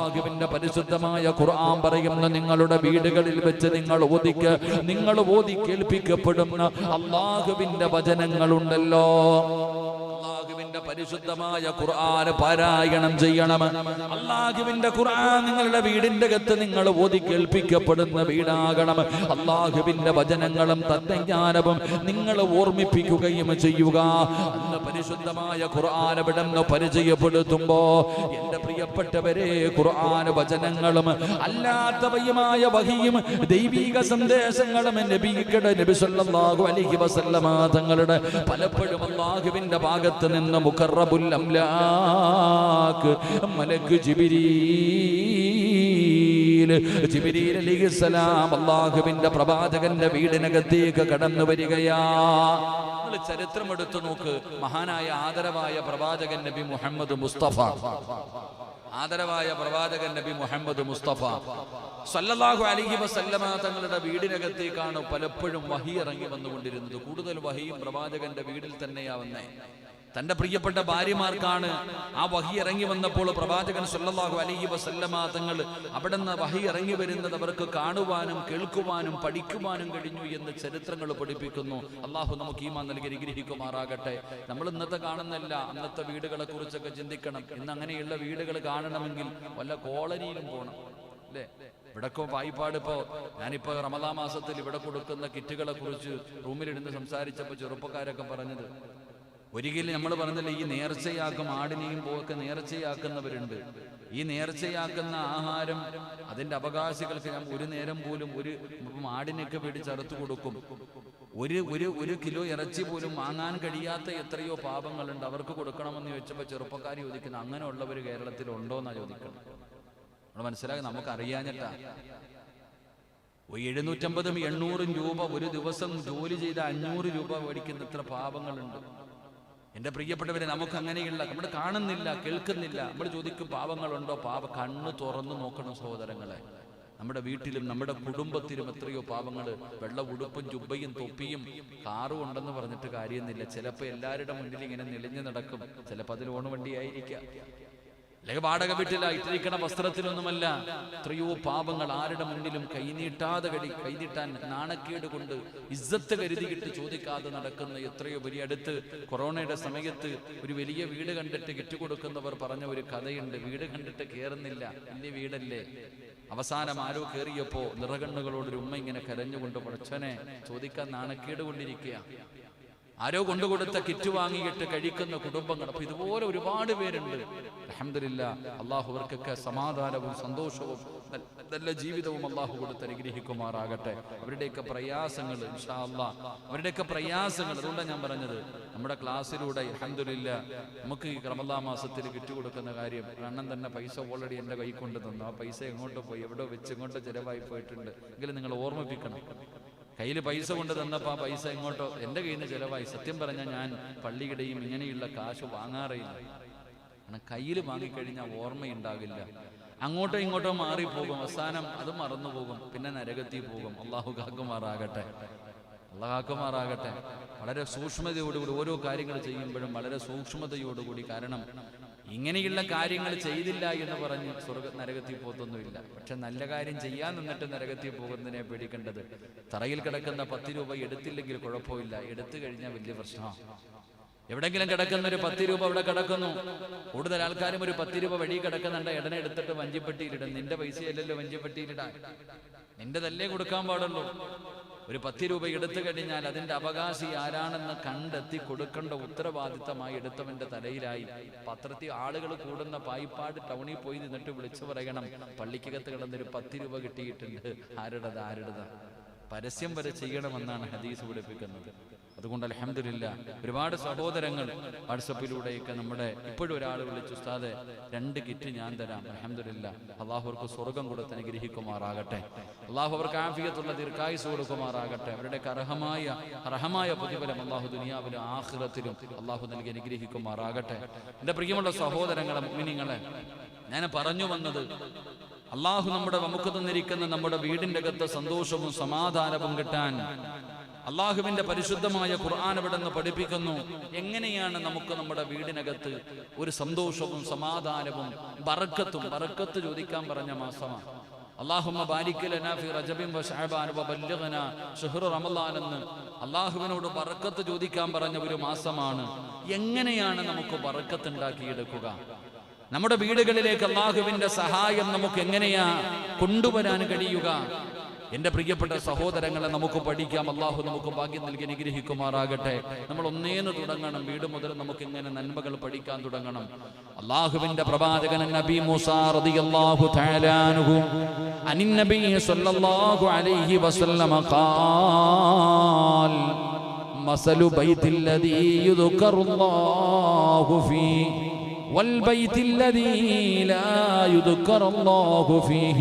അള്ളാഹുവിന്റെ പരിശുദ്ധമായ ഖുർആൻ പറയുന്ന നിങ്ങളുടെ വീടുകളിൽ വെച്ച് നിങ്ങൾ ഓതിക്ക് നിങ്ങൾ ഓതി കേൾപ്പിക്കപ്പെടുന്ന അള്ളാഹുവിന്റെ വചനങ്ങളുണ്ടല്ലോ. അള്ളാഹുവിന്റെ പരിശുദ്ധമായ ഖുർആൻ പാരായണം ചെയ്യണം. അള്ളാഹുവിന്റെ ഖുർആൻ നിങ്ങളുടെ വീടിന്റെ അകത്ത് നിങ്ങൾ ഓതി കേൾപ്പിക്കപ്പെടുന്ന വീടാകണം. അള്ളാഹുവിന്റെ വചനങ്ങളും തത്വജ്ഞാനവും നിങ്ങൾ ഓർമ്മിപ്പിക്കുകയും ചെയ്യുക. പരിശുദ്ധമായ ഖുർആൻ വിടന്ന് പരിചയപ്പെടുത്തുമ്പോ എന്റെ പ്രിയപ്പെട്ടവരെ ഖുർആൻ വചനങ്ങളും അല്ലാത്തവയുമായ വഹിയും ദൈവിക സന്ദേശങ്ങളും നബിയുടെ നബി സല്ലല്ലാഹു അലൈഹി വസല്ലമ തങ്ങളുടെ പലപ്പോഴും അള്ളാഹുവിന്റെ ഭാഗത്ത് നിന്ന് മുഖറബുൽ അംലാക്ക് മലക്ക് ജിബിരീൽ ജിബിരീൽ അലൈഹിസ്സലാം അള്ളാഹുവിന്റെ പ്രവാചകന്റെ വീടിനകത്തേക്ക് കടന്നു വരികയാ നിങ്ങൾ ചരിത്രം എടുത്തു നോക്ക്. മഹാനായ ആദരവായ പ്രവാചകൻ നബി മുഹമ്മദ് മുസ്തഫ. ആദരവായ പ്രവാചകൻ നബി മുഹമ്മദ് മുസ്തഫ. സല്ലല്ലാഹു അലൈഹി വസല്ലമ തങ്ങളുടെ വീടിനകത്തേക്കാണ് പലപ്പോഴും വഹി ഇറങ്ങി വന്നുകൊണ്ടിരുന്നത്. കൂടുതൽ വഹിയും പ്രവാചകന്റെ വീടിൽ തന്നെയാ വന്നേ. തന്റെ പ്രിയപ്പെട്ട ഭാര്യമാർക്കാണ് ആ വഹി ഇറങ്ങി വന്നപ്പോൾ പ്രവാചകൻ സല്ലല്ലാഹു അലൈഹി വസല്ലമ തങ്ങൾ അവിടെ നിന്ന് വഹി ഇറങ്ങി വരുന്നത് അവർക്ക് കാണുവാനും കേൾക്കുവാനും പഠിക്കുവാനും കഴിഞ്ഞു എന്ന് ചരിത്രങ്ങൾ പഠിപ്പിക്കുന്നു. അള്ളാഹു നമുക്ക് ഈമാൻ നൽകി അനുഗ്രഹിക്കുമാറാകട്ടെ. നമ്മൾ ഇന്നത്തെ കാണുന്നില്ല അന്നത്തെ വീടുകളെ കുറിച്ചൊക്കെ ചിന്തിക്കണം. ഇന്ന് അങ്ങനെയുള്ള വീടുകൾ കാണണമെങ്കിൽ വല്ല കോളനിയിലും പോകണം അല്ലേ? ഇവിടൊക്കെ വായ്പാട് ഇപ്പോ ഞാനിപ്പോ റമദാ മാസത്തിൽ ഇവിടെ കൊടുക്കുന്ന കിറ്റുകളെ കുറിച്ച് റൂമിലിരുന്ന് സംസാരിച്ചപ്പോൾ ചെറുപ്പക്കാരൊക്കെ പറഞ്ഞത് ഒരിക്കലും നമ്മൾ പറഞ്ഞില്ല ഈ നേർച്ചയാക്കും ആടിനെയും പോക്കെ നേർച്ചയാക്കുന്നവരുണ്ട്. ഈ നേർച്ചയാക്കുന്ന ആഹാരം അതിന്റെ അവകാശികൾക്ക് ഞാൻ ഒരു നേരം പോലും ഒരു ആടിനൊക്കെ വേണ്ടി ചറുത്തു കൊടുക്കും. ഒരു ഒരു ഒരു കിലോ ഇറച്ചി പോലും വാങ്ങാൻ കഴിയാത്ത എത്രയോ പാപങ്ങളുണ്ട്. അവർക്ക് കൊടുക്കണമെന്ന് ചോദിച്ചപ്പോൾ ചെറുപ്പക്കാർ ചോദിക്കുന്നു അങ്ങനെയുള്ളവർ കേരളത്തിൽ ഉണ്ടോ എന്നാ ചോദിക്കണം. നമ്മൾ മനസ്സിലാക്കി നമുക്ക് അറിയാഞ്ഞിട്ടാ എഴുന്നൂറ്റമ്പതും എണ്ണൂറും രൂപ ഒരു ദിവസം ജോലി ചെയ്ത അഞ്ഞൂറ് രൂപ മേടിക്കുന്ന ഇത്ര പാവങ്ങളുണ്ട് എന്റെ പ്രിയപ്പെട്ടവരെ നമുക്ക് അങ്ങനെയുള്ള നമ്മൾ കാണുന്നില്ല കേൾക്കുന്നില്ല. നമ്മൾ ചോദിക്കും പാവങ്ങളുണ്ടോ? പാവ കണ്ണ് തുറന്നു നോക്കണം സഹോദരങ്ങളെ. നമ്മുടെ വീട്ടിലും നമ്മുടെ കുടുംബത്തിലും എത്രയോ പാവങ്ങൾ വെള്ള ഉടുപ്പും ജുബയും തൊപ്പിയും കാറും ഉണ്ടെന്ന് പറഞ്ഞിട്ട് കാര്യമൊന്നുമില്ല. ചിലപ്പോൾ എല്ലാവരുടെ മുന്നിൽ ഇങ്ങനെ നെളിഞ്ഞു നടക്കും. ചിലപ്പോൾ അതിൽ ഓണ് വണ്ടിയായിരിക്കാം അല്ലെങ്കിൽ വാടക വീട്ടില ഇട്ടിരിക്കണ വസ്ത്രത്തിലൊന്നുമല്ല എത്രയോ പാപങ്ങൾ ആരുടെ മുന്നിലും കൈനീട്ടാതെ കഴി കൈനീട്ടാൻ നാണക്കേട് കൊണ്ട് ഇസ്സത്ത് കരുതിയിട്ട് ചോദിക്കാതെ നടക്കുന്ന എത്രയോ വലിയ അടുത്ത് കൊറോണയുടെ സമയത്ത് ഒരു വലിയ വീട് കണ്ടിട്ട് കെട്ടിക്കൊടുക്കുന്നവർ കൊടുക്കുന്നവർ പറഞ്ഞ ഒരു കഥയുണ്ട്. വീട് കണ്ടിട്ട് കയറുന്നില്ല വലിയ വീടല്ലേ? അവസാനം ആരോ കയറിയപ്പോ നിറകണ്ണുകളോട് ഒരു ഉമ്മ ഇങ്ങനെ കരഞ്ഞുകൊണ്ട് പടച്ചനെ ചോദിക്കാൻ നാണക്കേട് കൊണ്ടിരിക്കുക ആരോ കൊണ്ടുകൊടുത്ത കിറ്റ് വാങ്ങിയിട്ട് കഴിക്കുന്ന കുടുംബങ്ങൾ. അപ്പൊ ഇതുപോലെ ഒരുപാട് പേരുണ്ട്. അലഹമില്ല അള്ളാഹു അവർക്കൊക്കെ സമാധാനവും സന്തോഷവും നല്ല ജീവിതവും അള്ളാഹു കൊടുത്ത് അനുഗ്രഹിക്കുമാറാകട്ടെ. അവരുടെയൊക്കെ പ്രയാസങ്ങൾ ഇൻഷാ അവരുടെയൊക്കെ പ്രയാസങ്ങൾ അതുകൊണ്ടാണ് ഞാൻ പറഞ്ഞത്. നമ്മുടെ ക്ലാസ്സിലൂടെ അലഹമില്ല നമുക്ക് ഈ റമദാ മാസത്തിൽ കിറ്റ് കൊടുക്കുന്ന കാര്യം അണ്ണൻ തന്നെ പൈസ ഓൾറെഡി എന്റെ കൈ കൊണ്ട് തന്നു. ആ പൈസ എങ്ങോട്ട് പോയി? എവിടെ വെച്ച് എങ്ങോട്ട് ചിലവായി പോയിട്ടുണ്ട്? എങ്കിലും നിങ്ങൾ ഓർമ്മിപ്പിക്കണം. കയ്യിൽ പൈസ കൊണ്ട് തന്നപ്പോൾ ആ പൈസ ഇങ്ങോട്ടോ എന്റെ കയ്യിൽ നിന്ന് ചിലവായി. സത്യം പറഞ്ഞാൽ ഞാൻ പള്ളിയുടെയും ഇങ്ങനെയുള്ള കാശ് വാങ്ങാറില്ല കാരണം കയ്യിൽ വാങ്ങിക്കഴിഞ്ഞാൽ ഓർമ്മയുണ്ടാവില്ല അങ്ങോട്ടോ ഇങ്ങോട്ടോ മാറിപ്പോകും. അവസാനം അത് മറന്നു പോകും പിന്നെ നരകത്തിൽ പോകും. അള്ളാഹു കാക്കുമാറാകട്ടെ. അള്ളാഹാക്കുമാറാകട്ടെ വളരെ സൂക്ഷ്മതയോടുകൂടി ഓരോ കാര്യങ്ങൾ ചെയ്യുമ്പോഴും വളരെ സൂക്ഷ്മതയോടുകൂടി കാരണം ഇങ്ങനെയുള്ള കാര്യങ്ങൾ ചെയ്തില്ല എന്ന് പറഞ്ഞ് സ്വർഗ നരകത്തിൽ പോത്തൊന്നുമില്ല പക്ഷെ നല്ല കാര്യം ചെയ്യാൻ നിന്നിട്ട് നരകത്തിൽ പോകുന്നതിനെ പേടിക്കേണ്ടത്. തറയിൽ കിടക്കുന്ന പത്ത് രൂപ എടുത്തില്ലെങ്കിൽ കുഴപ്പമില്ല. എടുത്തു കഴിഞ്ഞാൽ വലിയ പ്രശ്നമാണ് എവിടെങ്കിലും കിടക്കുന്ന ഒരു പത്ത് രൂപ അവിടെ കിടക്കുന്നു. കൂടുതൽ ആൾക്കാരും ഒരു പത്ത് രൂപ വഴി കിടക്കുന്നുണ്ട്. ഇടനെ എടുത്തിട്ട് വഞ്ചിപ്പെട്ടിയിലിടും. നിന്റെ പൈസയല്ലല്ലോ വഞ്ചിപ്പെട്ടിയിലിടാൻ. നിന്റെതല്ലേ കൊടുക്കാൻ പാടുള്ളൂ. ഒരു പത്ത് രൂപ എടുത്തു കഴിഞ്ഞാൽ അതിന്റെ അവകാശി ആരാണെന്ന് കണ്ടെത്തി കൊടുക്കേണ്ട ഉത്തരവാദിത്തമായി എടുത്തവന്റെ തലയിലായി. പത്രത്തിൽ ആളുകൾ കൂടുന്ന പായിപ്പാട് ടൗണിൽ പോയി നിന്നിട്ട് വിളിച്ചു പറയണം പള്ളിക്കകത്ത് കിടന്നൊരു പത്ത് രൂപ കിട്ടിയിട്ടുണ്ട്. ആരുടേത് ആരുടേത്? പരസ്യം വരെ ചെയ്യണമെന്നാണ് ഹദീസ് പഠിപ്പിക്കുന്നത്. അതുകൊണ്ട് അലഹമില്ല ഒരുപാട് സഹോദരങ്ങൾ വാട്സപ്പിലൂടെയൊക്കെ നമ്മുടെ ഇപ്പോഴും ഒരാൾ വിളിച്ചു ഉസ്താദെ രണ്ട് കിറ്റ് ഞാൻ തരാം അലഹമില്ല അള്ളാഹു അവർക്ക് സ്വർഗം കൊടുത്ത് അനുഗ്രഹിക്കുമാറാകട്ടെ. അള്ളാഹു അവർക്ക് ആഫിയത്തുള്ള ദീർഘായുസ് കൊടുക്കുമാറാകട്ടെ. അവരുടെ അർഹമായ അർഹമായ പ്രതിഫലം അള്ളാഹു ദുനിയാവിലും ആഹ്റത്തിലും അള്ളാഹു നൽകി അനുഗ്രഹിക്കുമാറാകട്ടെ. എന്റെ പ്രിയമുള്ള സഹോദരങ്ങളെ മിനിങ്ങളെ ഞാൻ പറഞ്ഞു വന്നത് അള്ളാഹു നമ്മുടെ നമുക്ക് തന്നിരിക്കുന്ന നമ്മുടെ വീടിന്റെ അകത്ത് സന്തോഷവും സമാധാനവും കിട്ടാൻ അള്ളാഹുവിന്റെ പരിശുദ്ധമായ ഖുർആൻ ഇവിടെ നിന്ന് പഠിപ്പിക്കുന്നു. എങ്ങനെയാണ് നമുക്ക് നമ്മുടെ വീടിനകത്ത് ഒരു സന്തോഷവും സമാധാനവും ബറക്കത്തും ബറക്കത്ത് ചോദിക്കാൻ പറഞ്ഞ മാസമാണ്. അള്ളാഹുമ്മ ബാരിക്കലന ഫി റജബിൻ വ ശഅബാൻ വ ബല്ലിഗ്ന. ശഹ്റു റമളാൻ എന്ന് അള്ളാഹുവിനോട് ബറക്കത്ത് ചോദിക്കാൻ പറഞ്ഞ ഒരു മാസമാണ്. എങ്ങനെയാണ് നമുക്ക് ബറക്കത്ത് ഉണ്ടാക്കിയെടുക്കുക? നമ്മുടെ വീടുകളിലേക്ക് അള്ളാഹുവിന്റെ സഹായം നമുക്ക് എങ്ങനെയാ കൊണ്ടുവരാൻ കഴിയുക? എന്റെ പ്രിയപ്പെട്ട സഹോദരങ്ങളെ നമുക്ക് പഠിക്കാം അള്ളാഹു നമുക്ക് ഭാഗ്യം നൽകി അനുഗ്രഹിക്കുമാറാകട്ടെ നമ്മൾ ഒന്നേന്ന് തുടങ്ങണം വീട് മുതൽ നമുക്ക് ഇങ്ങനെ നന്മകൾ പഠിക്കാൻ തുടങ്ങണം അള്ളാഹുവിന്റെ പ്രവാചകൻ നബി മൂസാ റളിയല്ലാഹു തആല അൻഹു അനിൻ നബി സ്വല്ലല്ലാഹു അലൈഹി വസല്ലമ ഖാൽ مثل بيت الذي يذكر الله فيه والبيت الذي لا يذكر الله فيه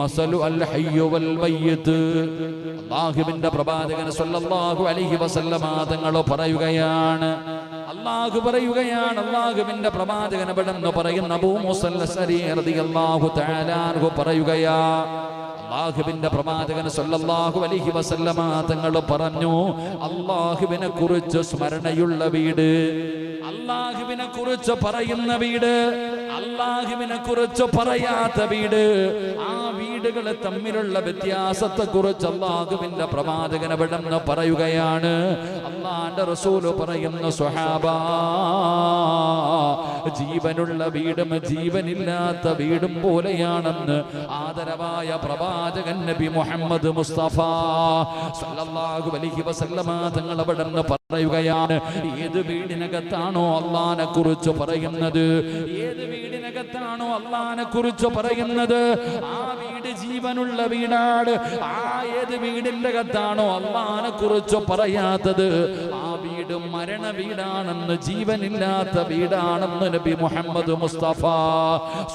مثل الحي والميت അള്ളാഹുവിന്റെ പ്രവാചകൻ സല്ലല്ലാഹു അലൈഹി വസല്ലമ തങ്ങൾ പറയുകയാണ് അള്ളാഹു പറയുകയാണ് അള്ളാഹുവിന്റെ പ്രവാചകൻ ഇവിടെ നിന്ന് പറയുന്ന അബൂ മുസല്ല അശ്അരി റളിയല്ലാഹു തആല അൻഹു പറയുകയാ അള്ളാഹുവിന്റെ പ്രവാചകൻ സല്ലല്ലാഹു അലൈഹി വസല്ലമ തങ്ങൾ പറഞ്ഞു അള്ളാഹുവിനെ കുറിച്ച് സ്മരണയുള്ള വീട് അള്ളാഹുവിനെ കുറിച്ച് പറയുന്ന വീട് അള്ളാഹുവിനെ കുറിച്ച് പറയാത്ത വീട്. ആ വീടുകൾ തമ്മിലുള്ള വ്യത്യാസത്തെ കുറിച്ച് അള്ളാഹുവിന്റെ പ്രവാചകൻ ഇവിടെ പറയുകയാണ്. അള്ളാന്റെ റസൂൽ പറയുന്ന സ്വഹാബ ജീവനുള്ള വീടും ജീവനില്ലാത്ത വീടും പോലെയാണെന്ന് ആദരവായ പ്രവാചകൻ നബി മുഹമ്മദ് മുസ്തഫ സല്ലല്ലാഹു അലൈഹി വസല്ലമ തങ്ങൾ അവിടെ നിന്ന് പറയുകയാണ്. ഏത് വീടിനകത്താണോ അള്ളാനെ കുറിച്ച് പറയുന്നത്? ഏത് വീടിനകത്താണോ അള്ളഹാനെ കുറിച്ച് പറയുന്നത്? ആ വീട് ജീവനുള്ള വീടാണ്. ആ ഏത് വീടിന്റെ അകത്താണോ അള്ളഹാനെ കുറിച്ച് പറയാത്തത്? ആ വീട് മരണ വീടാണെന്ന് ജീവനില്ലാത്ത വീടാണെന്ന് നബി മുഹമ്മദ് മുസ്തഫ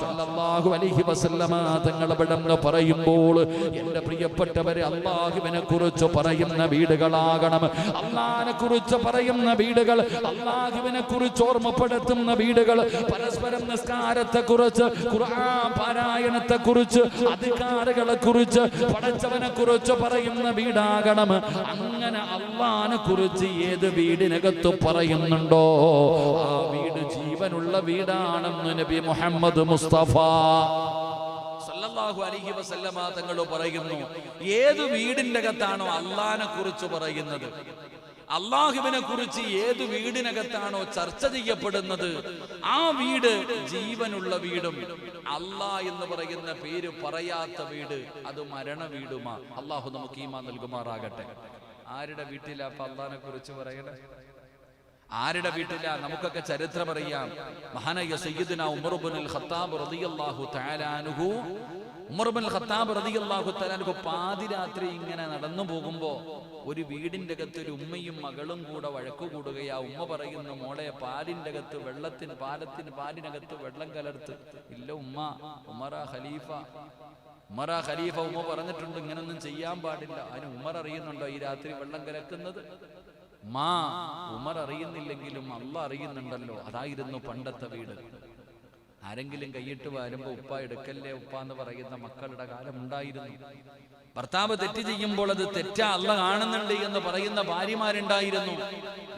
സല്ലല്ലാഹു അലൈഹി വസല്ലമ തങ്ങൾ ഇവിടെ പറയുമ്പോൾ എന്റെ പ്രിയപ്പെട്ടവരെ അള്ളാഹുവിനെ കുറിച്ച് പറയുന്ന വീടുകളാകണം. അള്ളാഹിനെ കുറിച്ച് പറയുന്ന വീടുകൾ അള്ളാഹുവിനെ കുറിച്ച് ഓർമ്മപ്പെടുത്തുന്ന വീടുകൾ പരസ്പരം നിസ്കാരത്തെ കുറിച്ച് പാരായണത്തെ കുറിച്ച് അധികാരികളെ കുറിച്ച് പടച്ചവനെ കുറിച്ച് പറയുന്ന വീടാകണം. അങ്ങനെ അള്ളാഹിനെ കുറിച്ച് ഏത് വീടിനകത്ത് പറയുന്നുണ്ടോ? ആ വീട് ജീവനുള്ള വീടാണെന്ന് നബി മുഹമ്മദ് മുസ്തഫ. സല്ലല്ലാഹു അലൈഹി വസല്ലമ തങ്ങൾ പറയുന്നു ഏത് വീടിന്റെ അകത്താണോ അള്ളാഹിനെ കുറിച്ച് പറയുന്നത്? അള്ളാഹുവിനെ കുറിച്ച് ഏത് വീടിനകത്താണോ ചർച്ച ചെയ്യപ്പെടുന്നത്? ആ വീട് ജീവനുള്ള വീടും. അള്ളാ എന്ന് പറയുന്ന പേര് പറയാത്ത വീട് അത് മരണ വീടുമാ. അള്ളാഹു നമുക്ക് ഈമാ നൽകുമാറാകട്ടെ. ആരുടെ വീട്ടിലാ അള്ളാഹിനെ കുറിച്ച് പറയണേ? ആരുടെ വീട്ടിലാ? നമുക്കൊക്കെ ചരിത്രം അറിയാം. മഹാനായ സയ്യിദുന ഇബ്നുൽ ഖത്താബ് റളിയല്ലാഹു തആല അൻഹു. ഉമർ ഇബ്നുൽ ഖത്താബ് റളിയല്ലാഹു തആല അൻഹു പാതിരാത്രി ഇങ്ങനെ നടന്നു പോകുമ്പോൾ ഒരു വീടിന്റെ അകത്ത് ഒരു ഉമ്മയും മകളും കൂടെ വഴക്കു കൂടുകയാ. ഉമ്മ പറയുന്നു മോളെ പാലിന്റെ അകത്ത് വെള്ളത്തിന് പാലത്തിന് പാലിനകത്ത് വെള്ളം കലർത്ത്. ഇല്ല ഉമ്മ ഉമറ ഖലീഫ. ഉമറ ഖലീഫ ഉമ്മ പറഞ്ഞിട്ടുണ്ട് ഇങ്ങനൊന്നും ചെയ്യാൻ പാടില്ല. അതിന് ഉമർ അറിയുന്നുണ്ടോ ഈ രാത്രി വെള്ളം കലക്കുന്നത്? മാ ഉമർ അറിയുന്നില്ലെങ്കിലും അല്ല അറിയുന്നുണ്ടല്ലോ. അതായിരുന്നു പണ്ടത്തെ വീട്. ആരെങ്കിലും കൈയിട്ട് വരുമ്പോ ഉപ്പ എടുക്കല്ലേ ഉപ്പ എന്ന് പറയുന്ന മക്കളുടെ കാലം ഉണ്ടായിരുന്നു. ഭർത്താവ് തെറ്റ് ചെയ്യുമ്പോൾ അത് തെറ്റാ അല്ല കാണുന്നുണ്ട് എന്ന് പറയുന്ന ഭാര്യമാരുണ്ടായിരുന്നു.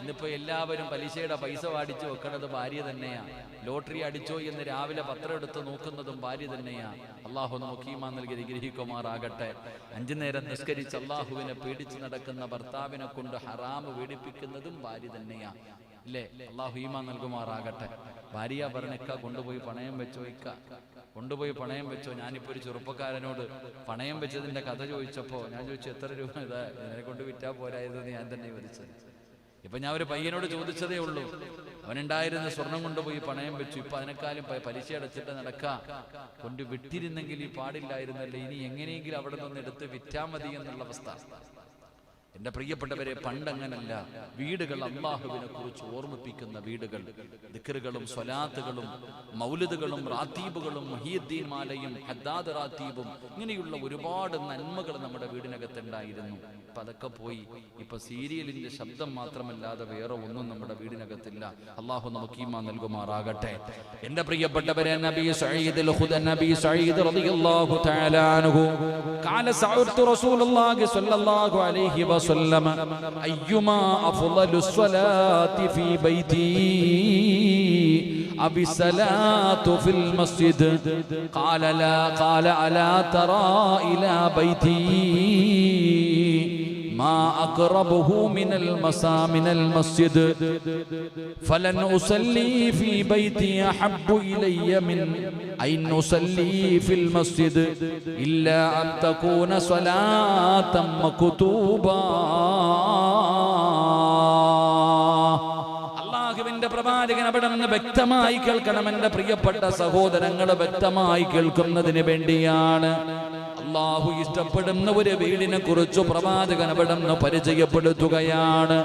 ഇന്നിപ്പോ എല്ലാവരും പലിശയുടെ പൈസ വാടിച്ചു വെക്കണത് ഭാര്യ തന്നെയാ. ലോട്ടറി അടിച്ചോ എന്ന് രാവിലെ പത്രം എടുത്ത് നോക്കുന്നതും ഭാര്യ തന്നെയാ. അള്ളാഹു നമുക്ക് ഈമാ നൽകി ഗ്രഹിക്കുമാറാകട്ടെ അഞ്ചു നേരം നിസ്കരിച്ച് അള്ളാഹുവിനെ പേടിച്ച് നടക്കുന്ന ഭർത്താവിനെ കൊണ്ട് ഹറാമ് പീഡിപ്പിക്കുന്നതും ഭാര്യ തന്നെയാ. ഇല്ലേ അള്ളാഹു ഈമാ നൽകുമാറാകട്ടെ. ഭാര്യ പറഞ്ഞിക്ക കൊണ്ടുപോയി പണയം വെച്ചോ ഇക്ക. കൊണ്ടുപോയി പണയം വെച്ചോ? ഞാനിപ്പോ ഒരു ചെറുപ്പക്കാരനോട് പണയം വെച്ചതിന്റെ കഥ ചോദിച്ചപ്പോ ഞാൻ ചോദിച്ചു എത്ര രൂപ ഇതാ? എന്നെ കൊണ്ട് വിറ്റാ പോരായതെന്ന് ഞാൻ തന്നെ വിധിച്ചത് ഇപ്പൊ ഞാൻ ഒരു പയ്യനോട് ചോദിച്ചതേ ഉള്ളൂ. അവനുണ്ടായിരുന്ന സ്വർണം കൊണ്ടുപോയി പണയം വെച്ചു. ഇപ്പൊ അതിനേക്കാളും പ- പലിശ അടച്ചിട്ട് നടക്കാ. കൊണ്ട് വിട്ടിരുന്നെങ്കിൽ ഈ പാടില്ലായിരുന്നല്ലേ? ഇനി എങ്ങനെയെങ്കിലും അവിടെ നിന്ന് എടുത്ത് വിറ്റാ മതി എന്നുള്ള അവസ്ഥ. എന്റെ പ്രിയപ്പെട്ടവരെ പണ്ടങ്ങനല്ല. വീടുകൾ അള്ളാഹുവിനെ കുറിച്ച് ഓർമ്മിപ്പിക്കുന്ന വീടുകൾ. ദിക്കറുകളും സ്വലാത്തുകളും മൗലിദുകളും റാത്തീബുകളും മഹീദ്ദീൻ മാലയും ഹദ്ദാദ് റാത്തീബും ഇങ്ങനെയുള്ള ഒരുപാട് നന്മകൾ നമ്മുടെ വീടിനകത്തുണ്ടായിരുന്നു. ഇപ്പൊ അതൊക്കെ പോയി. ഇപ്പൊ സീരിയലിന്റെ ശബ്ദം മാത്രമല്ലാതെ വേറെ ഒന്നും നമ്മുടെ വീടിനകത്തില്ല. അള്ളാഹു നമുക്ക് ഈമാ നൽകുമാറാകട്ടെ. എന്റെ പ്രിയപ്പെട്ടവരെ നബി നബി സഈദ് റളിയല്ലാഹു റസൂലുള്ളാഹി സ്വല്ലല്ലാഹു അലൈഹി وسلم وسلم أيما أفضل الصلاة في بيتي أبي الصلاة في المسجد قال لا قال ألا ترى إلى بيتي ما أقربه من المسا من المسجد فلن أصلي في بيتي أحب إلي من أن أصلي في المسجد إلا أن تكون صلاة مكتوبة അള്ളാഹുവിന്റെ പ്രവാചകൻ അവിടെ നിന്ന് വ്യക്തമായി കേൾക്കണം എന്റെ പ്രിയപ്പെട്ട സഹോദരങ്ങൾ വ്യക്തമായി കേൾക്കുന്നതിന് വേണ്ടിയാണ് അള്ളാഹു ഇഷ്ടപ്പെടുന്ന ഒരു വീടിനെ കുറിച്ച് പ്രവാചകൻ അവിടെ പരിചയപ്പെടുത്തുകയാണ്.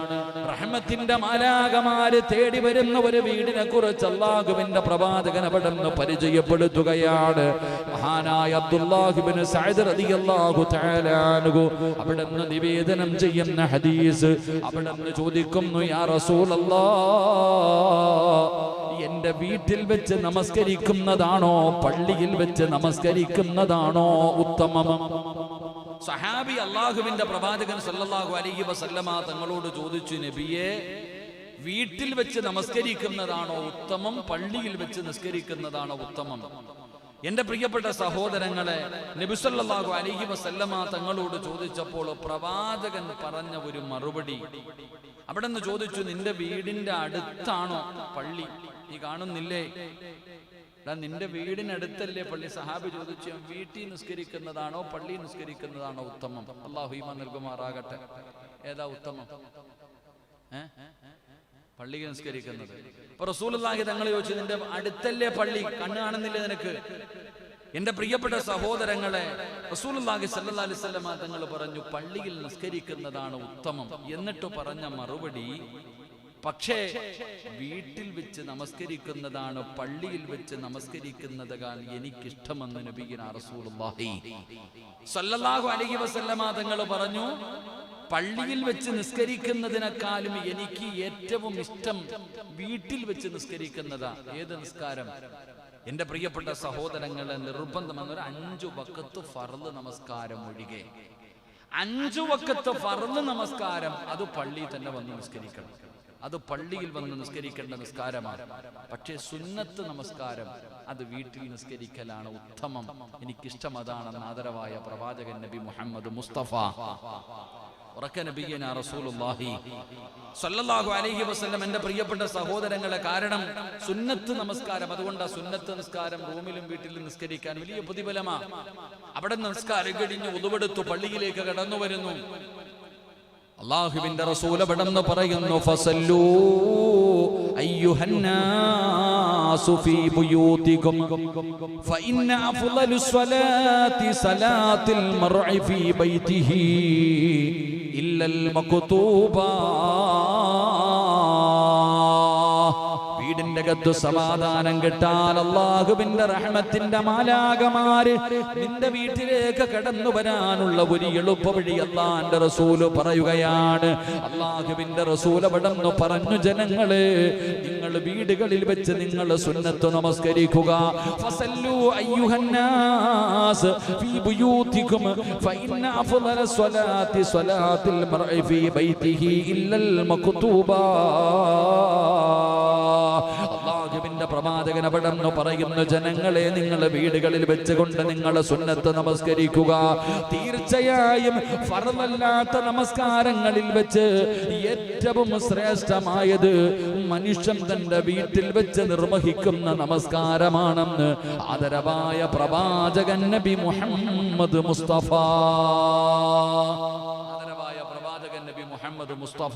റഹ്മത്തിന്റെ മാലാകമാര് തേടി വരുന്ന ഒരു വീടിനെ കുറിച്ച് അള്ളാഹുവിന്റെ പ്രവാചകൻ അവിടെ പരിചയപ്പെടുത്തുകയാണ്. മഹാനായ അബ്ദുല്ലാഹിബിന് അൻഹു അവിടെ നിന്ന് നിവേദനം ചെയ്യുന്ന ഹദീസ് അവിടെ നിന്ന് ചോദിക്കുന്നു യാ റസൂലല്ലാ എന്റെ വീട്ടിൽ വെച്ച് നമസ്കരിക്കുന്നതാണോ? പള്ളിയിൽ വെച്ച് നമസ്കരിക്കുന്നതാണോ ഉത്തമം? സഹാബി അള്ളാഹുവിന്റെ പ്രവാചകൻ സല്ലാഹു അലൈഹി വസല്ലമ തങ്ങളോട് ചോദിച്ചു നബിയെ വീട്ടിൽ വെച്ച് നമസ്കരിക്കുന്നതാണോ ഉത്തമം? പള്ളിയിൽ വെച്ച് നിസ്കരിക്കുന്നതാണോ ഉത്തമം? എന്റെ പ്രിയപ്പെട്ട സഹോദരങ്ങളെ നബിസല്ലാഹു അലഹി വസല്ലമ തങ്ങളോട് ചോദിച്ചപ്പോൾ പ്രവാചകൻ പറഞ്ഞ ഒരു മറുപടി. അവിടെ നിന്ന് ചോദിച്ചു നിന്റെ വീടിന്റെ അടുത്താണോ പള്ളി? നീ കാണുന്നില്ലേ? നിന്റെ വീടിനടുത്തല്ലേ പള്ളി? സഹാബി ചോദിച്ചു "ഞാൻ വീട്ടിൽ നിസ്കരിക്കുന്നതാണോ പള്ളി നിസ്കരിക്കുന്നതാണോ ഉത്തമം? അള്ളാഹു നൽകുമാറാകട്ടെ. ഏതാ ഉത്തമം? ഏ? പള്ളിയിൽ നിസ്കരിക്കുന്നത്. ഇപ്പൊ റസൂലുള്ളാഹി തങ്ങൾ ചോദിച്ചു നിന്റെ അടുത്തല്ലേ പള്ളി? കണ്ണു കാണുന്നില്ലേ നിനക്ക്? എന്റെ പ്രിയപ്പെട്ട സഹോദരങ്ങളെ സല്ലല്ലാഹു അലൈഹി വസല്ലമ തങ്ങൾ പറഞ്ഞു പള്ളിയിൽ നിസ്കരിക്കുന്നതാണ് ഉത്തമം. എന്നിട്ട് പറഞ്ഞ മറുപടി പക്ഷേ വീട്ടിൽ വെച്ച് നമസ്കരിക്കുന്നതാണ് പള്ളിയിൽ വെച്ച് നമസ്കരിക്കുന്നതാൽ എനിക്കിഷ്ടമെന്ന് നബിയായ റസൂലുള്ളാഹി സല്ലല്ലാഹു അലൈഹി വസല്ലമ തങ്ങൾ പറഞ്ഞു. പള്ളിയിൽ വെച്ച് നിസ്കരിക്കുന്നതിനേക്കാളും എനിക്ക് ഏറ്റവും ഇഷ്ടം വീട്ടിൽ വെച്ച് നിസ്കരിക്കുന്നതാ. ഏത് നിസ്കാരം? എന്റെ പ്രിയപ്പെട്ട സഹോദരങ്ങളെ നിർബന്ധം എന്നൊരു അഞ്ചു വക്കത്ത് ഫർദ് നമസ്കാരം ഒഴികെ. അഞ്ചു വക്കത്ത് ഫർദ് നമസ്കാരം അത് പള്ളിയിൽ തന്നെ വന്ന് നിസ്കരിക്കണം. അത് പള്ളിയിൽ വന്ന് നിസ്കരിക്കേണ്ട നിസ്കാരമാണ്. പക്ഷേ സുന്നത്ത് നമസ്കാരം അത് വീട്ടിൽ നിസ്കരിക്കലാണ് ഉത്തമം. എനിക്കിഷ്ടം അതാണെന്ന് ആദരവായ പ്രവാചകൻ നബി മുഹമ്മദ് മുസ്തഫ. സല്ലല്ലാഹു അലൈഹി വസല്ലം എന്റെ പ്രിയപ്പെട്ട സഹോദരങ്ങളെ കാരണം സുന്നത്ത് നമസ്കാരം അതുകൊണ്ട് സുന്നത്ത് നമസ്കാരം റൂമിലും വീട്ടിലും നിസ്കരിക്കാൻ വലിയ പ്രതിഫലമാണ്. അവിടെ നമസ്കാരം കഴിഞ്ഞ് ഉതുവെടുത്തു പള്ളിയിലേക്ക് കടന്നു വരുന്നു അള്ളാഹുവിന്റെ റസൂൽ അവിടെന്ന് പറയുന്നു ഫസല്ലൂ അയ്യുഹന്നാസു ഫീ ബുയൂതികും ഫഇന്ന അഫ്ളലു സ്വലാത്തി സലാത്തിൽ മർഇ ഫീ ബൈതിഹി ഇല്ലൽ മക്തൂബാ അകത്ത് സമാധാനം കിട്ടാൻ അള്ളാഹുവിന്റെ റഹ്മത്തിന്റെ മാലാകമാര് നിന്റെ വീട്ടിലേക്ക് കടന്നു വരാനുള്ള ഒരു എളുപ്പ വഴി അള്ളാന്റെ റസൂൽ പറയുകയാണ്. അള്ളാഹുവിന്റെ റസൂൽ അവിടെന്ന് പറഞ്ഞു ജനങ്ങൾ നിങ്ങൾ വീടുകളിൽ വെച്ച് നിങ്ങൾ സുന്നത്ത് നമസ്കരിക്കുക. ഇല്ലൽ പ്രവാചകൻ അവിടെ പറയുന്നു ജനങ്ങളെ നിങ്ങൾ വീടുകളിൽ വെച്ചുകൊണ്ട് നിങ്ങൾ സുന്നത്ത് നമസ്കരിക്കുക. തീർച്ചയായും ഫറവല്ലാത്ത നമസ്കാരങ്ങളിൽ വെച്ച് ഏറ്റവും ശ്രേഷ്ഠമായത് മനുഷ്യൻ തന്റെ വീട്ടിൽ വെച്ച് നിർവഹിക്കുന്ന നമസ്കാരമാണെന്ന് ആദരവായ പ്രവാചകൻ നബി മുഹമ്മദ് മുസ്തഫ. ആദരവായ പ്രവാചകൻ നബി മുഹമ്മദ് മുസ്തഫ.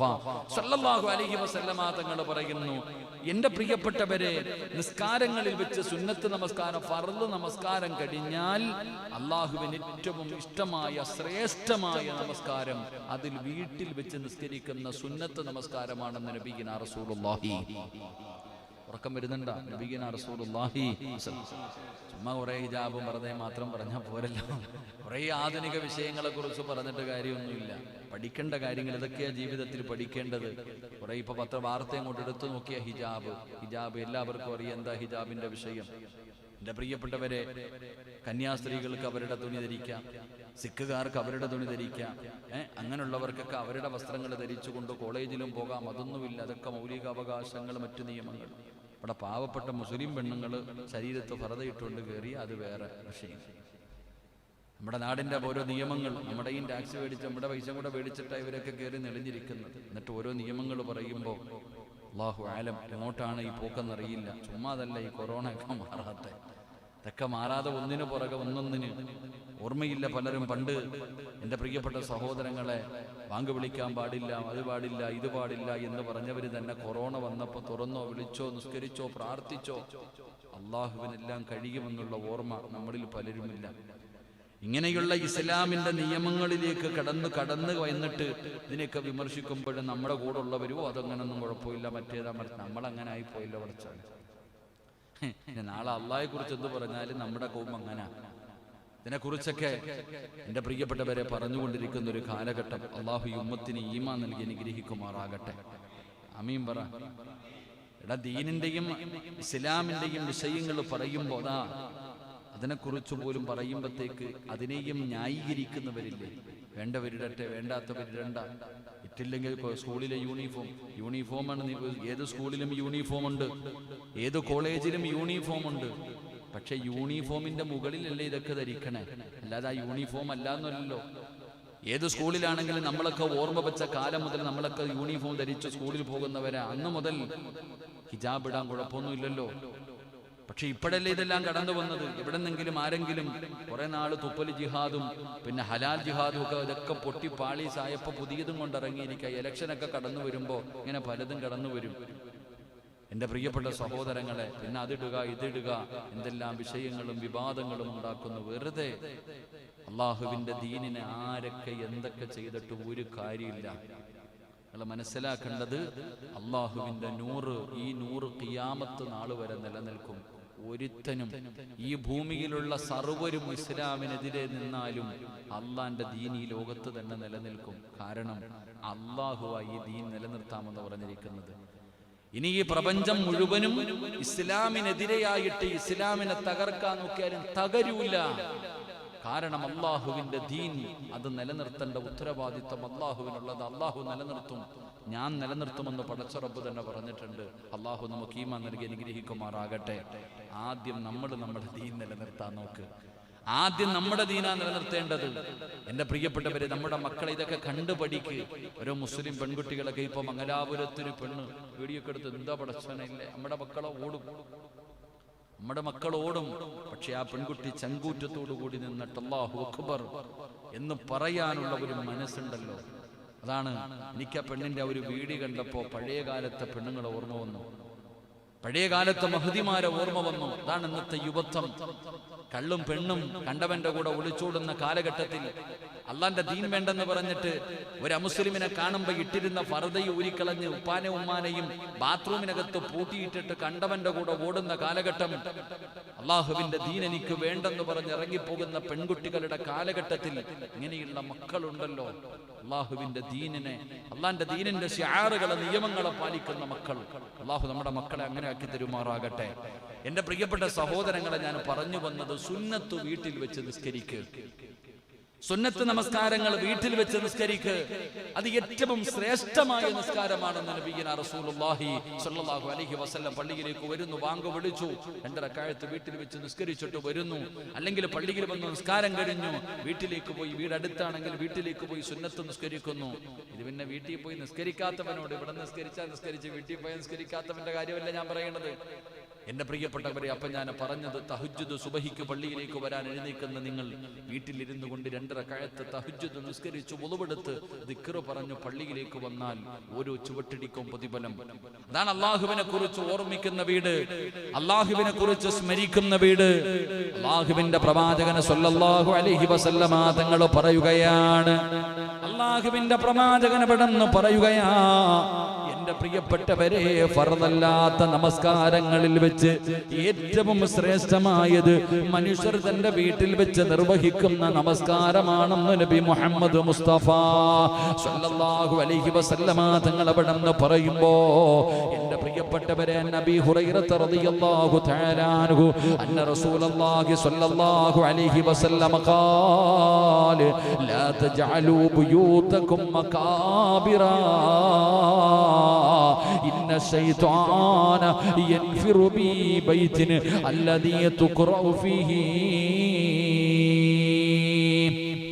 സല്ലല്ലാഹു അലൈഹി വസല്ലമ തങ്ങൾ പറയുന്നു എന്റെ പ്രിയപ്പെട്ടവരെ നിസ്കാരങ്ങളിൽ വെച്ച് സുന്നത്ത് നമസ്കാരം ഫർദ് നമസ്കാരം കഴിഞ്ഞാൽ അള്ളാഹുവിന് ഏറ്റവും ഇഷ്ടമായ ശ്രേഷ്ഠമായ നമസ്കാരം അതിൽ വീട്ടിൽ വെച്ച് നിസ്കരിക്കുന്ന സുന്നത്ത് നമസ്കാരമാണെന്ന് നബീന റസൂലുള്ളാഹി. ഉറക്കം വരുന്നുണ്ട്? ചുമ്മാ കുറെ ഹിജാബും വെറുതെ മാത്രം പറഞ്ഞാൽ പോരല്ലോ. കുറെ ആധുനിക വിഷയങ്ങളെ കുറിച്ച് പറഞ്ഞിട്ട് കാര്യമൊന്നുമില്ല. പഠിക്കേണ്ട കാര്യങ്ങൾ ഇതൊക്കെയാ ജീവിതത്തിൽ പഠിക്കേണ്ടത്. കുറെ ഇപ്പൊ പത്ര വാർത്ത അങ്ങോട്ട് എടുത്തു നോക്കിയ ഹിജാബ്. ഹിജാബ് എല്ലാവർക്കും അറിയാം. എന്താ ഹിജാബിന്റെ വിഷയം? എന്റെ പ്രിയപ്പെട്ടവരെ കന്യാസ്ത്രീകൾക്ക് അവരുടെ തുണി ധരിക്കാം. സിഖുകാർക്ക് അവരുടെ തുണി ധരിക്കാം. ഏഹ് അങ്ങനെയുള്ളവർക്കൊക്കെ അവരുടെ വസ്ത്രങ്ങൾ ധരിച്ചുകൊണ്ട് കോളേജിലും പോകാം. അതൊന്നുമില്ല. അതൊക്കെ മൗലിക അവകാശങ്ങൾ മറ്റു നിയമങ്ങൾ. ഇവിടെ പാവപ്പെട്ട മുസ്ലിം പെണ്ണുങ്ങൾ ശരീരത്ത് ഫറതയിട്ടുകൊണ്ട് കയറി അത് വേറെ വിഷയം. നമ്മുടെ നാടിന്റെ ഓരോ നിയമങ്ങൾ നമ്മുടെ ഈ ടാക്സ് മേടിച്ച് നമ്മുടെ പൈസ കൂടെ മേടിച്ചിട്ടാണ് ഇവരൊക്കെ കയറി നെളിഞ്ഞിരിക്കുന്നത്. എന്നിട്ട് ഓരോ നിയമങ്ങൾ പറയുമ്പോൾ അള്ളാഹു ആലം എങ്ങോട്ടാണ് ഈ പോക്കെന്നറിയില്ല. ചുമ്മാതല്ല ഈ കൊറോണ ഒക്കെ മാറാത്ത. ഇതൊക്കെ മാറാതെ ഒന്നിനു പുറകെ ഒന്നൊന്നിന് ഓർമ്മയില്ല പലരും പണ്ട് എന്റെ പ്രിയപ്പെട്ട സഹോദരങ്ങളെ വാങ്ക് വിളിക്കാൻ പാടില്ല അത് പാടില്ല ഇത് പാടില്ല എന്ന് പറഞ്ഞവർ തന്നെ കൊറോണ വന്നപ്പോൾ തുറന്നോ വിളിച്ചോ നിസ്കരിച്ചോ പ്രാർത്ഥിച്ചോ അള്ളാഹുവിനെല്ലാം കഴിയുമെന്നുള്ള ഓർമ്മ നമ്മളിൽ പലരുമില്ല. ഇങ്ങനെയുള്ള ഇസ്ലാമിന്റെ നിയമങ്ങളിലേക്ക് കടന്ന് കടന്ന് വന്നിട്ട് ഇതിനെയൊക്കെ വിമർശിക്കുമ്പോഴും നമ്മുടെ കൂടെ ഉള്ളവരോ അതങ്ങനൊന്നും കുഴപ്പമില്ല മറ്റേതാ മറ്റേ നമ്മളങ്ങനെ ആയിപ്പോയില്ല പഠിച്ചാണ് നാളെ അള്ളാഹെ കുറിച്ച് എന്ത് പറഞ്ഞാലും നമ്മുടെ കോപം അങ്ങനെ. ഇതിനെക്കുറിച്ചൊക്കെ എന്റെ പ്രിയപ്പെട്ടവരെ പറഞ്ഞുകൊണ്ടിരിക്കുന്ന ഒരു കാലഘട്ടം അള്ളാഹു യുമ്മത്തിന് ഈമാ നൽകി അനുഗ്രഹിക്കുമാറാകട്ടെ. അമീൻ പറ. എടാ ദീനിന്റെയും ഇസ്ലാമിന്റെയും വിഷയങ്ങൾ പറയുമ്പോൾ അതാ അതിനെക്കുറിച്ച് പോലും പറയുമ്പോഴത്തേക്ക് അതിനെയും ന്യായീകരിക്കുന്നവരില്ലേ? വേണ്ടവരിടട്ടെ വേണ്ടാത്തവരിടണ്ട. ഇപ്പൊ സ്കൂളിലെ യൂണിഫോം യൂണിഫോമാണ് ഏത് സ്കൂളിലും യൂണിഫോം ഉണ്ട് ഏത് കോളേജിലും യൂണിഫോം ഉണ്ട് പക്ഷെ യൂണിഫോമിന്റെ മുകളിലല്ലേ ഇതൊക്കെ ധരിക്കണേ? അല്ലാതെ ആ യൂണിഫോം അല്ലാന്നല്ലോ ഏത് സ്കൂളിലാണെങ്കിലും നമ്മളൊക്കെ ഓർമ്മ വെച്ച കാലം മുതൽ നമ്മളൊക്കെ യൂണിഫോം ധരിച്ച് സ്കൂളിൽ പോകുന്നവരെ. അന്ന് മുതൽ ഹിജാബ് ഇടാൻ കുഴപ്പമൊന്നുമില്ലല്ലോ. പക്ഷെ ഇപ്പോഴല്ലേ ഇതെല്ലാം കടന്നു വന്നത്? എവിടെന്നെങ്കിലും ആരെങ്കിലും കുറെ നാൾ തുപ്പൽ ജിഹാദും പിന്നെ ഹലാൽ ജിഹാദും ഒക്കെ ഇതൊക്കെ പൊട്ടി പാളീസായപ്പോ പുതിയതും കൊണ്ടിറങ്ങിയിരിക്കുക ഇലക്ഷനൊക്കെ കടന്നു വരുമ്പോ ഇങ്ങനെ പലതും കടന്നു വരും. എന്റെ പ്രിയപ്പെട്ട സഹോദരങ്ങളെ പിന്നെ അതിടുക ഇതിടുക എന്തെല്ലാം വിഷയങ്ങളും വിവാദങ്ങളും ഉണ്ടാക്കുന്നു. വെറുതെ അള്ളാഹുവിന്റെ ദീനിനെ ആരൊക്കെ എന്തൊക്കെ ചെയ്തിട്ട് ഒരു കാര്യമില്ല. നിങ്ങൾ മനസ്സിലാക്കേണ്ടത് അള്ളാഹുവിന്റെ നൂറ് ഈ നൂറ് കിയാമത്ത് നാൾ വരെ നിലനിൽക്കും. ഒരുത്തനും ഈ ഭൂമിയിലുള്ള സർവരും ഇസ്ലാമിനെതിരെ നിന്നാലും അള്ളാന്റെ ദീൻ ഈ ലോകത്ത് തന്നെ നിലനിൽക്കും. കാരണം അള്ളാഹുവായി ഈ ദീൻ നിലനിർത്താമെന്ന് പറഞ്ഞിരിക്കുന്നത്. ഇനി ഈ പ്രപഞ്ചം മുഴുവനും ഇസ്ലാമിനെതിരെയായിട്ട് ഇസ്ലാമിനെ തകർക്കാൻ നോക്കിയാലും തകരൂല. കാരണം അള്ളാഹുവിന്റെ ദീൻ അത് നിലനിർത്തേണ്ട ഉത്തരവാദിത്വം അള്ളാഹുവിനുള്ളത്. അള്ളാഹു നിലനിർത്തും. ഞാൻ നിലനിർത്തുമെന്ന് പടച്ച റബ്ബ് തന്നെ പറഞ്ഞിട്ടുണ്ട്. അള്ളാഹു നമുക്ക് ഈമാ നൽകി അനുഗ്രഹിക്കുമാറാകട്ടെ. ആദ്യം നമ്മൾ നമ്മുടെ ദീൻ നിലനിർത്താൻ നോക്ക്. ആദ്യം നമ്മുടെ ദീനാ നിലനിർത്തേണ്ടത്. എന്റെ പ്രിയപ്പെട്ടവരെ നമ്മുടെ മക്കളെ ഇതൊക്കെ കണ്ടു പഠിക്ക് ഓരോ മുസ്ലിം പെൺകുട്ടികളൊക്കെ ഇപ്പൊ മംഗലാപുരത്തൊരു പെണ്ണ് വീഡിയോ എടുത്ത് എന്താ പടച്ചനയില്ലേ നമ്മുടെ മക്കളെ ഓടും. നമ്മുടെ മക്കൾ ഓടും. പക്ഷെ ആ പെൺകുട്ടി ചങ്കൂറ്റത്തോടു കൂടി നിന്നിട്ട് അല്ലാഹു അക്ബർ എന്ന് പറയാനുള്ള ഒരു മനസ്സുണ്ടല്ലോ. അതാണ് എനിക്ക് ആ പെണ്ണിന്റെ ഒരു വീട് കണ്ടപ്പോ പഴയ കാലത്തെ പെണ്ണുങ്ങളെ ഓർമ്മ വന്നു. പഴയ കാലത്തെ മഹതിമാരെ ഓർമ്മ വന്നു. അതാണ് ഇന്നത്തെ യുവത്വം. കള്ളും പെണ്ണും കണ്ടവന്റെ കൂടെ ഒളിച്ചോടുന്ന കാലഘട്ടത്തിൽ അള്ളാന്റെ ദീൻ വേണ്ടെന്ന് പറഞ്ഞിട്ട് ഒരു അമുസ്ലിമിനെ കാണുമ്പോ ഇട്ടിരുന്ന ഫർദയും ഊരിക്കളഞ്ഞ് ഉപ്പാനെ ഉമ്മാനെയും ബാത്റൂമിനകത്ത് പൂട്ടിയിട്ടിട്ട് കണ്ടവന്റെ കൂടെ ഓടുന്ന കാലഘട്ടം അള്ളാഹുവിന്റെ ദീൻ എനിക്ക് വേണ്ടെന്ന് പറഞ്ഞ് ഇറങ്ങിപ്പോകുന്ന പെൺകുട്ടികളുടെ കാലഘട്ടത്തിൽ ഇങ്ങനെയുള്ള മക്കളുണ്ടല്ലോ. അള്ളാഹുവിന്റെ ദീനിനെ അള്ളാന്റെ ദീനിന്റെ ഷിയാറുകളെ നിയമങ്ങളെ പാലിക്കുന്ന മക്കൾ. അള്ളാഹു നമ്മുടെ മക്കളെ അങ്ങനെ ആക്കി തരുമാറാകട്ടെ. എന്റെ പ്രിയപ്പെട്ട സഹോദരങ്ങളെ ഞാൻ പറഞ്ഞു വന്നത് സുന്നത്ത് വീട്ടിൽ വെച്ച് നിസ്കരിക്കുക സുന്നത്ത് നമസ്കാരങ്ങൾ വീട്ടിൽ വെച്ച് നിസ്കരിക്ക്. അത് ഏറ്റവും ശ്രേഷ്ഠമായ നിസ്കാരമാണെന്ന് നബിയന റസൂലുള്ളാഹി സ്വല്ലല്ലാഹു അലൈഹി വസല്ലം പള്ളിയിലേക്ക് വരുന്നു. വാങ്ക് വിളിച്ചു. രണ്ടര കാലത്ത് വീട്ടിൽ വെച്ച് നിസ്കരിച്ചിട്ട് വരുന്നു. അല്ലെങ്കിൽ പള്ളിയിൽ വന്ന് നിസ്കാരം കഴിഞ്ഞു. വീട്ടിലേക്ക് പോയി വീട് അടുത്താണെങ്കിൽ വീട്ടിലേക്ക് പോയി സുന്നത്ത് നിസ്കരിക്കുന്നു. ഇത് പിന്നെ വീട്ടിൽ പോയി നിസ്കരിക്കാത്തവനോട് ഇവിടെ നിസ്കരിച്ചാൽ നിസ്കരിച്ച് വീട്ടിൽ പോയി നിസ്കരിക്കാത്തവന്റെ കാര്യമല്ല ഞാൻ പറയേണ്ടത് എന്റെ പ്രിയപ്പെട്ടവരെ അപ്പൊ ഞാൻ പറഞ്ഞത് തഹുജുദ് സുബഹിക്ക് പള്ളിയിലേക്ക് വരാൻ എഴുന്നേക്കുന്ന നിങ്ങൾ വീട്ടിലിരുന്നു കൊണ്ട് രണ്ടര കഴത്ത് തഹുജുദ് നിസ്കരിച്ചു ഒളിവെടുത്ത് ദിക്കറ് പറഞ്ഞു പള്ളിയിലേക്ക് വന്നാൽ ഓരോ ചുവട്ടിടിക്കും പ്രതിഫലം. അതാണ് അള്ളാഹുവിനെ കുറിച്ച് ഓർമ്മിക്കുന്ന വീട്. അള്ളാഹുവിനെ കുറിച്ച് സ്മരിക്കുന്ന വീട്. അള്ളാഹുവിന്റെ പ്രവാചകന് സല്ലല്ലാഹു അലഹി വസല്ലമ തങ്ങൾ പറയുകയാണ്. അള്ളാഹുവിന്റെ പ്രവാചകൻ പെടെന്ന് പറയുകയാ പ്രിയപ്പെട്ടവരെ ഫറന്നല്ലാത്ത നമസ്കാരങ്ങളിൽ വെച്ച് ഏറ്റവും ശ്രേഷ്ഠമായത് മനുഷ്യർ തന്റെ വീട്ടിൽ വെച്ച് നിർവഹിക്കുന്ന നമസ്കാരമാണെന്ന് നബി മുഹമ്മദ് മുസ്തഫ സല്ലല്ലാഹു അലൈഹി വസല്ലമ തങ്ങൾ അവിടെ പറയുമ്പോ എന്റെ പ്രിയപ്പെട്ടവരെ നബി ഹുറൈറത്ത് റളിയല്ലാഹു തആല അൻഹു അന്ന റസൂലുള്ളാഹി സ്വല്ലല്ലാഹു അലൈഹി വസല്ലമ ഖാല ലാ തജഅലൂ ബുയൂതകും മകാബിറ ഇന്ന ശൈത്വാന യൻഫിറു ബി ബൈതിൻ അല്ലദീ തുഖറഉ ഫീഹി.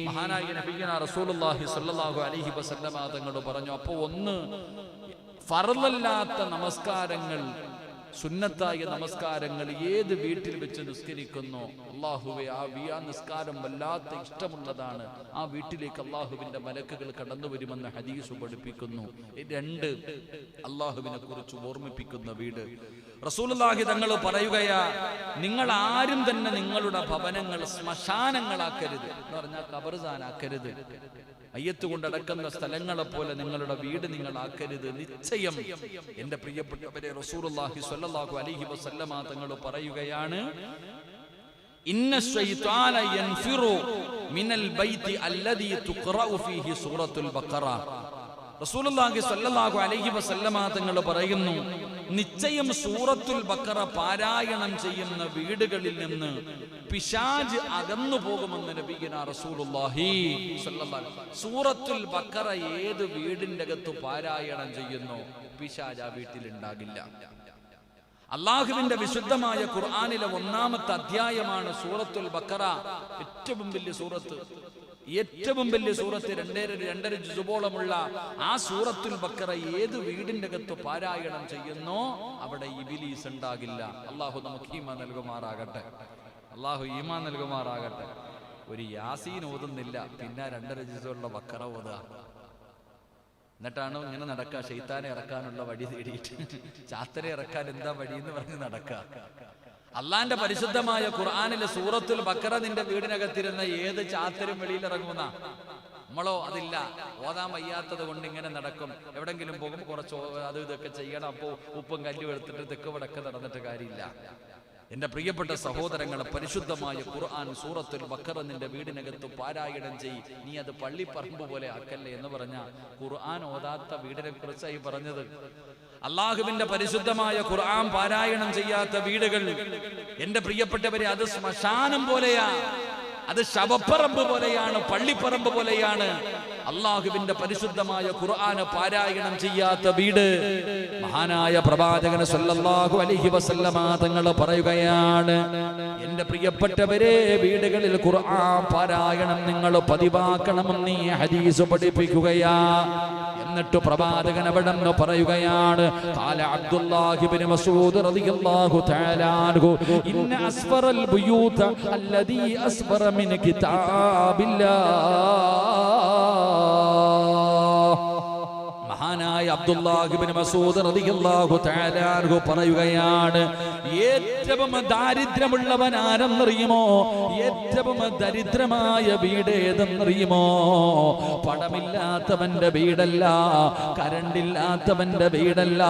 മഹാനായ നബിയന റസൂലുള്ളാഹി സ്വല്ലല്ലാഹു അലൈഹി വസല്ലമ തങ്ങൾ പറഞ്ഞു അപ്പോൾ ഒന്ന് ഫറലല്ലാത്ത നമസ്കാരങ്ങൾ സുന്നത്തായ നമസ്കാരങ്ങൾ ഏത് വീട്ടിൽ വെച്ച് നിസ്കരിക്കുന്നു അള്ളാഹുവെ ആ ആ നിസ്കാരം വല്ലാത്ത ഇഷ്ടമുള്ളതാണ്. ആ വീട്ടിലേക്ക് അള്ളാഹുവിന്റെ മലക്കുകൾ കടന്നു വരുമെന്ന് ഹദീസ് പഠിപ്പിക്കുന്നു. രണ്ട് അള്ളാഹുവിനെ കുറിച്ച് ഓർമ്മിപ്പിക്കുന്ന വീട്. റസൂലുള്ളാഹി തങ്ങൾ പറയുകയാ നിങ്ങൾ ആരും തന്നെ നിങ്ങളുടെ ഭവനങ്ങൾ ശ്മശാനങ്ങളാക്കരുത്. എന്ന് പറഞ്ഞാൽ കബർസാനാക്കരുത് അയ്യത്ത് കൊണ്ടടക്കുന്ന സ്ഥലങ്ങളെ പോലെ നിങ്ങളുടെ വീട് നിങ്ങൾ ആക്കരുത്. നിശ്ചയം. എന്റെ പ്രിയപ്പെട്ടവരെ റസൂലുള്ളാഹി സ്വല്ലല്ലാഹു അലൈഹി വസല്ലമ തങ്ങൾ പറയുകയാണ് മിനൽ തുഖറഉ ഫീഹി സൂറത്തുൽ ബഖറ. റസൂലുള്ളാഹി സ്വല്ലല്ലാഹു അലൈഹി വസല്ലമ തങ്ങൾ പറയുന്നു നിശ്ചയം സൂറത്തുൽ ബക്കറ പാരായണം ചെയ്യുന്ന വീടുകളിൽ നിന്ന് പിശാജ് അകന്നു പോകുമെന്ന് നബിയന റസൂലുള്ളാഹി സ്വല്ലല്ലാഹു സൂറത്തുൽ ബക്കറ ഏത് വീടിന്റെ അകത്ത് പാരായണം ചെയ്യുന്നു? പിശാജ് ആ വീട്ടിൽ ഉണ്ടാകില്ല. അള്ളാഹുവിന്റെ വിശുദ്ധമായ ഖുർആാനിലെ ഒന്നാമത്തെ അധ്യായമാണ് സൂറത്തുൽ ബക്കറ. ഏറ്റവും വലിയ സൂറത്ത്. ഏറ്റവും വലിയ സൂറത്ത് രണ്ടര രണ്ടര ജുബോളമുള്ള ആ സൂറത്തുൽ ബക്കറ ഏത് വീടിന്റെ അകത്ത് പാരായണം ചെയ്യുന്നോ അവിടെ ഇബിലീസ് ഉണ്ടാകില്ല. അള്ളാഹു നമുക്ക് ഈമാ നൽകുമാറാകട്ടെ. അള്ളാഹു ഈമാ നൽകുമാറാകട്ടെ. ഒരു യാസീൻ ഓതുന്നില്ല പിന്നെ രണ്ടര ജുസുള്ള ബക്കറ ഓതുക. എന്നിട്ടാണ് ഇങ്ങനെ നടക്കുക? ഷെയ്ത്താനെ ഇറക്കാനുള്ള വഴി തേടിയിട്ട്. ചാത്തനെ ഇറക്കാൻ എന്താ വഴി എന്ന് പറഞ്ഞ് നടക്കുക. അള്ളാന്റെ പരിശുദ്ധമായ ഖുർആാനിലെ സൂറത്തുൽ ബക്കറ നിന്റെ വീടിനകത്തിരുന്ന ഏത് ചാത്തരും വെളിയിൽ ഇറങ്ങുന്ന നമ്മളോ അതില്ല. ഓതാൻ വയ്യാത്തത് കൊണ്ട് ഇങ്ങനെ നടക്കും. എവിടെങ്കിലും പോകും കുറച്ച് അത് ഇതൊക്കെ ചെയ്യണം. അപ്പോൾ ഉപ്പും കല്ലും എടുത്തിട്ട് തെക്ക് വടക്ക് നടന്നിട്ട് കാര്യമില്ല. എന്റെ പ്രിയപ്പെട്ട സഹോദരങ്ങളെ പരിശുദ്ധമായ ഖുർആൻ സൂറത്തുൽ ബക്കറ നിന്റെ വീടിനകത്ത് പാരായണം ചെയ്. നീ അത് പള്ളി പള്ളിപ്പറമ്പ് പോലെ ആക്കല്ലേ എന്ന് പറഞ്ഞ ഖുർആൻ ഓതാത്ത വീടിനെ കുറിച്ചായി പറഞ്ഞത്. അള്ളാഹുവിന്റെ പരിശുദ്ധമായ ഖുർആൻ പാരായണം ചെയ്യാത്ത വീടുകൾ. എന്റെ പ്രിയപ്പെട്ടവരെ അത് ശ്മശാനം പോലെയാ. അത് ശവപ്പറമ്പ് പോലെയാണ് പള്ളിപ്പറമ്പ് പോലെയാണ്. അള്ളാഹുവിന്റെ പരിശുദ്ധമായ ഖുർആാന് പാരായണം ചെയ്യാത്ത വീട്. മഹാനായ പ്രവാചകന് സല്ലല്ലാഹു അലഹി വസല്ലമ പറയുകയാണ് എന്റെ പ്രിയപ്പെട്ടവരെ വീടുകളിൽ ഖുർആൻ പാരായണം നിങ്ങൾ പതിവാക്കണമെന്ന് ഈ ഹദീസ് പഠിപ്പിക്കുകയാ. എന്നിട്ട് പ്രവാചകൻ അവിടെ നിന്ന് പറയുകയാണ് കാല അബ്ദുല്ലാഹിബ്നു മസ്ഊദ് റളിയല്ലാഹു തആല അൻഹു ഇന്ന അസ്ഫറൽ ബുയൂത അല്ലദീ അസ്ഫറ മിൻ കിതാബില്ലാ മഹാനായ അബ്ദുല്ലാഹിബ്നു മസൂദ് റളിയല്ലാഹു തആല അൻഹു പറയുകയാണ് ഏറ്റവും ദാരിദ്ര്യമുള്ളവൻ ആരെന്നറിയുമോ ഏറ്റവും ദരിദ്രമായ വീട് ഏതെന്നറിയുമോ? പണമില്ലാത്തവന്റെ വീടല്ല കരണ്ടില്ലാത്തവന്റെ വീടല്ല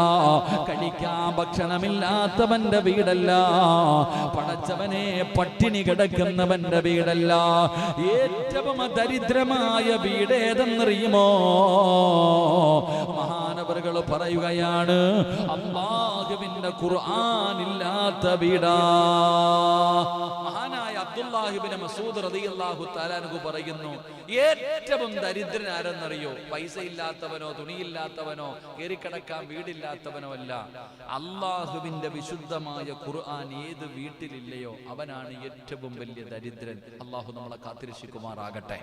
കഴിക്കാൻ ഭക്ഷണമില്ലാത്തവന്റെ വീടല്ല പടച്ചവനെ പട്ടിണി കിടക്കുന്നവന്റെ വീടല്ല. ഏറ്റവും ദരിദ്രമായ വീട് ഏതെന്നറിയുമോ? മഹാനവറുകൾ പറയുകയാണ് അള്ളാഹുവിന്റെ ഖുർആാനില്ലാത്ത വീടാ. അബ്ദുല്ലാഹിബിന് മസൂദ് റളിയല്ലാഹു തആലാനഹു പറയുന്നു ഏറ്റവും ദരിദ്രൻ ആരെന്നറിയോ പൈസ ഇല്ലാത്തവനോ തുണിയില്ലാത്തവനോ കയറിക്കിടക്കാൻ വീടില്ലാത്തവനോ അല്ല. അള്ളാഹുവിന്റെ വിശുദ്ധമായ ഖുർആൻ ഏത് വീട്ടിലില്ലയോ അവനാണ് ഏറ്റവും വലിയ ദരിദ്രൻ. അള്ളാഹു നമ്മളെ കാത്തിരക്ഷിക്കുമാറാകട്ടെ.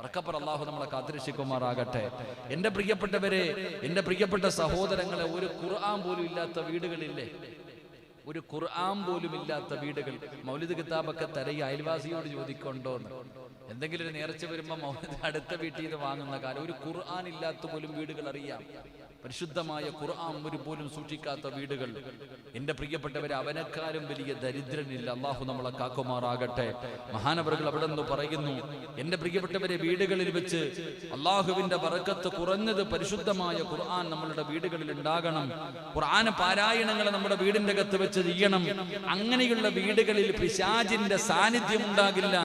ഉറക്കപ്പർ അള്ളാഹു നമ്മളെ കാത്തിരക്ഷിക്കുമാറാകട്ടെ. എന്റെ പ്രിയപ്പെട്ടവരെ എന്റെ പ്രിയപ്പെട്ട സഹോദരങ്ങളെ ഒരു ഖുർആൻ പോലും ഇല്ലാത്ത വീടുകളില്ലേ? ഒരു ഖുർആൻ പോലും ഇല്ലാത്ത വീടുകൾ മൗലിദ് കിതാബൊക്കെ തരയി അയൽവാസിയോട് ചോദിക്കൊണ്ടോന്ന് എന്തെങ്കിലും ഒരു നേർച്ച വരുമ്പോൾ അടുത്ത വീട്ടിൽ നിന്ന് വാങ്ങുന്ന കാലം. ഒരു ഖുർആൻ ഇല്ലാത്ത പോലും വീടുകൾ അറിയാം. പരിശുദ്ധമായ ഖുർആൻ ഒരു പോലും സൂക്ഷിക്കാത്ത വീടുകൾ. എന്റെ പ്രിയപ്പെട്ടവരെ അവനെക്കാളും വലിയ ദരിദ്രനില്ല. അള്ളാഹു നമ്മളെ കാക്കുമാറാകട്ടെ. മഹാനവറുകൾ അവിടെ നിന്ന് പറയുന്നു എന്റെ പ്രിയപ്പെട്ടവരെ വീടുകളിൽ വെച്ച് അള്ളാഹുവിന്റെ വറക്കത്ത് കുറഞ്ഞത് പരിശുദ്ധമായ ഖുർആൻ നമ്മളുടെ വീടുകളിൽ ഉണ്ടാകണം. ഖുർആൻ പാരായണങ്ങൾ നമ്മുടെ വീടിന്റെ അകത്ത് വെച്ച് ചെയ്യണം. അങ്ങനെയുള്ള വീടുകളിൽ പിശാജിന്റെ സാന്നിധ്യം ഉണ്ടാകില്ല.